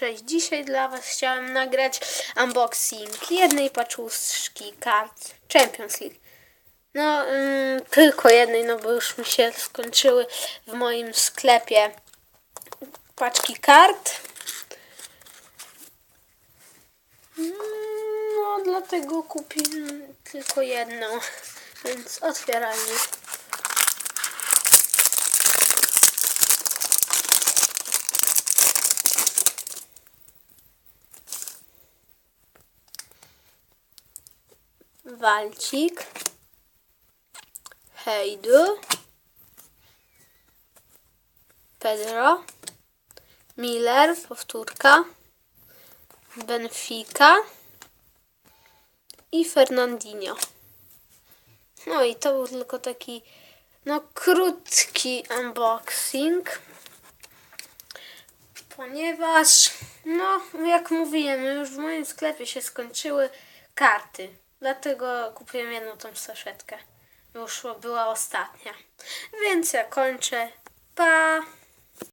Cześć, dzisiaj dla Was chciałem nagrać unboxing jednej paczuszki kart Champions League. No, ym, tylko jednej, no bo już mi się skończyły w moim sklepie paczki kart. Mm, No, dlatego kupiłem tylko jedną, więc otwierajmy. Walcik, Hejdu, Pedro, Miller, powtórka, Benfica. I Fernandinho. No i to był tylko taki, no krótki unboxing, ponieważ, no jak mówiłem, już w moim sklepie się skończyły karty. Dlatego kupiłem jedną tą saszetkę. Już była ostatnia. Więc ja kończę. Pa!